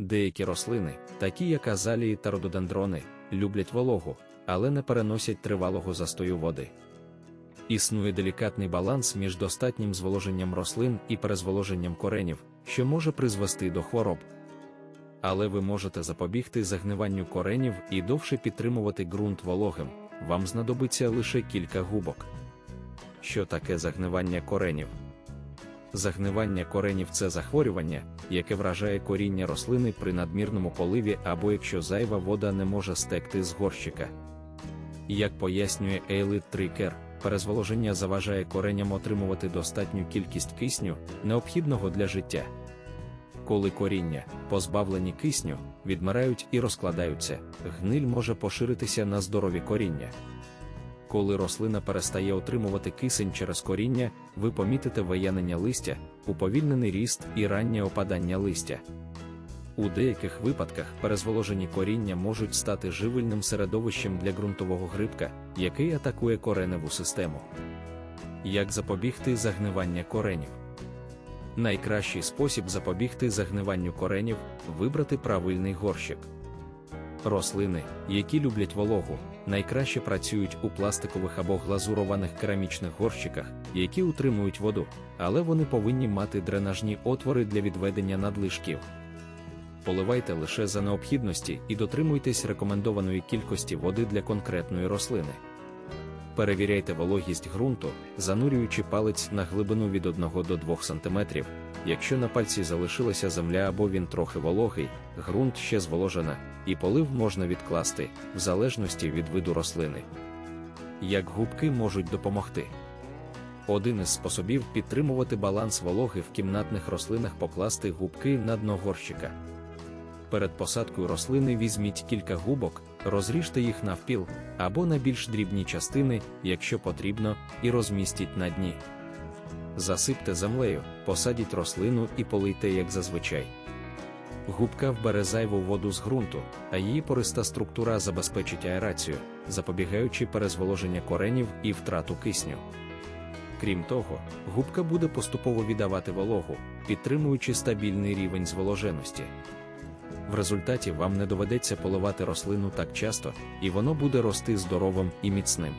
Деякі рослини, такі як азалії та рододендрони, люблять вологу, але не переносять тривалого застою води. Існує делікатний баланс між достатнім зволоженням рослин і перезволоженням коренів, що може призвести до хвороб. Але ви можете запобігти загниванню коренів і довше підтримувати ґрунт вологим, вам знадобиться лише кілька губок. Що таке загнивання коренів? Загнивання коренів це захворювання, яке вражає коріння рослини при надмірному поливі або якщо зайва вода не може стекти з горщика. Як пояснює Ейлит Трикер, перезволоження заважає кореням отримувати достатню кількість кисню, необхідного для життя. Коли коріння, позбавлені кисню, відмирають і розкладаються, гниль може поширитися на здорові коріння. Коли рослина перестає отримувати кисень через коріння, ви помітите виянення листя, уповільнений ріст і раннє опадання листя. У деяких випадках перезволожені коріння можуть стати живильним середовищем для ґрунтового грибка, який атакує кореневу систему. Як запобігти загнивання коренів? Найкращий спосіб запобігти загниванню коренів вибрати правильний горщик. Рослини, які люблять вологу, найкраще працюють у пластикових або глазурованих керамічних горщиках, які утримують воду, але вони повинні мати дренажні отвори для відведення надлишків. Поливайте лише за необхідності і дотримуйтесь рекомендованої кількості води для конкретної рослини. Перевіряйте вологість ґрунту, занурюючи палець на глибину від 1 до 2 см. Якщо на пальці залишилася земля або він трохи вологий, ґрунт ще зволожена, і полив можна відкласти, в залежності від виду рослини. Як губки можуть допомогти? Один із способів підтримувати баланс вологи в кімнатних рослинах покласти губки на дно горщика. Перед посадкою рослини візьміть кілька губок, розріжте їх навпіл або на більш дрібні частини, якщо потрібно, і розмістіть на дні. Засипте землею, посадіть рослину і полийте як зазвичай. Губка вбере зайву воду з ґрунту, а її пориста структура забезпечить аерацію, запобігаючи перезволоження коренів і втрату кисню. Крім того, губка буде поступово віддавати вологу, підтримуючи стабільний рівень зволоженості. В результаті вам не доведеться поливати рослину так часто, і воно буде рости здоровим і міцним.